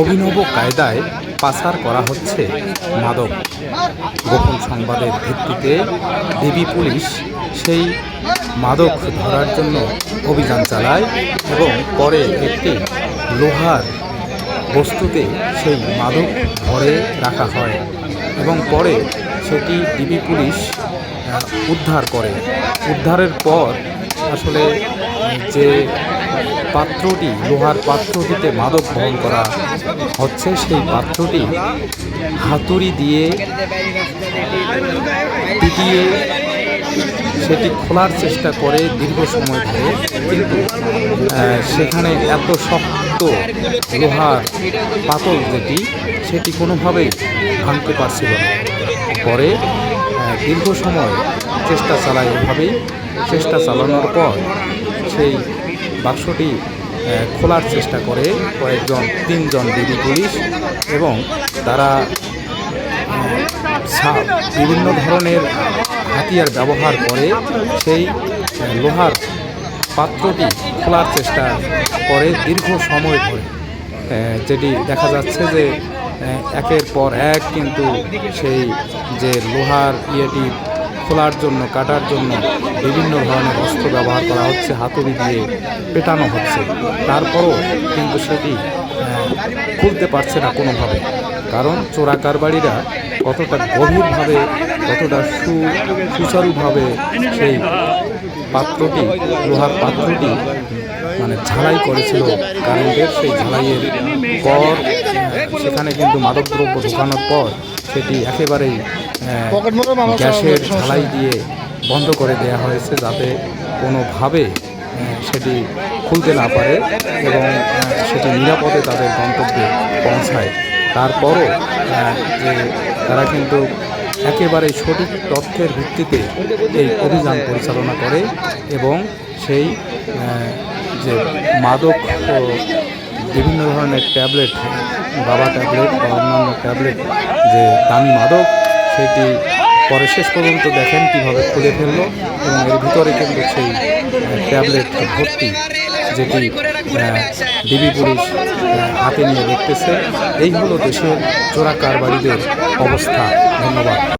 অভিনব কায়দায় পাচার করা হচ্ছে মাদক। গোপন সংবাদের ভিত্তিতে ডিবি পুলিশ সেই মাদক ধরার জন্য অভিযান চালায় এবং পরে একটি লোহার বস্তুতে সেই মাদক ভরে রাখা হয় এবং পরে সেটি ডিবি পুলিশ উদ্ধার করে। উদ্ধারের পর আসলে যে পাত্রটি, লোহার পাত্রটিতে মাদক বহন করা হচ্ছে। সেই পাত্রটি হাতুড়ি দিয়ে পিটিয়ে সেটি খোলার চেষ্টা করে দীর্ঘ সময় ধরে। কিন্তু সেখানে এত শক্ত লোহার পাতল যেটি, সেটি কোনোভাবেই ভাঙতে পারছিল না। পরে দীর্ঘ সময় চেষ্টা চালায় এভাবেই। চেষ্টা চালানোর পর সেই বাক্সটি খোলার চেষ্টা করে কয়েকজন, তিনজন ডিবি পুলিশ এবং তারা বিভিন্ন ধরনের হাতিয়ার ব্যবহার করে সেই লোহার পাত্রটি খোলার চেষ্টা করে দীর্ঘ সময় ধরে। যেটি দেখা যাচ্ছে যে একের পর এক কিন্তু সেই যে লোহার ইয়েটি খোলার জন্য, কাটার জন্য বিভিন্ন ধরনের অস্ত্র ব্যবহার করা হচ্ছে হাতুড়ি দিয়ে পেটানো হচ্ছে। তারপরও কিন্তু সেটি খুলতে পারছে না কোনোভাবে। কারণ চোরা কারবারিরা কতটা গভীরভাবে, কতটা সু, সুচারুভাবে সেই পাত্রটি, লোহার পাত্রটি মানে ঝালাই করেছিল। কারেন্টের সেই ঝালাইয়ের পর সেখানে কিন্তু মাদকদ্রব্য ঢোকানোর পর সেটি একেবারেই গ্যাসের ঝালাই দিয়ে বন্ধ করে দেওয়া হয়েছে যাতে কোনোভাবে সেটি খুলতে না পারে এবং সেটি নিরাপদে তাদের গন্তব্যে পৌঁছায়। তারপরও যে তারা কিন্তু একেবারে সঠিক তথ্যের ভিত্তিতে এই অভিযান পরিচালনা করে এবং সেই যে মাদক ও বিভিন্ন ধরনের ট্যাবলেট বাবা ট্যাবলেট বা অন্যান্য ট্যাবলেট যে দামি মাদক, সেটি পরে শেষ পর্যন্ত দেখেন কীভাবে খুলে ফেলল এবং এর ভিতরে কিন্তু সেই ট্যাবলেট ভর্তি যেটি ডিবি পুলিশ হাতে নিয়ে দেখতেছে। এই হলো দেশের চোরা কারবারিদের অবস্থা। ধন্যবাদ।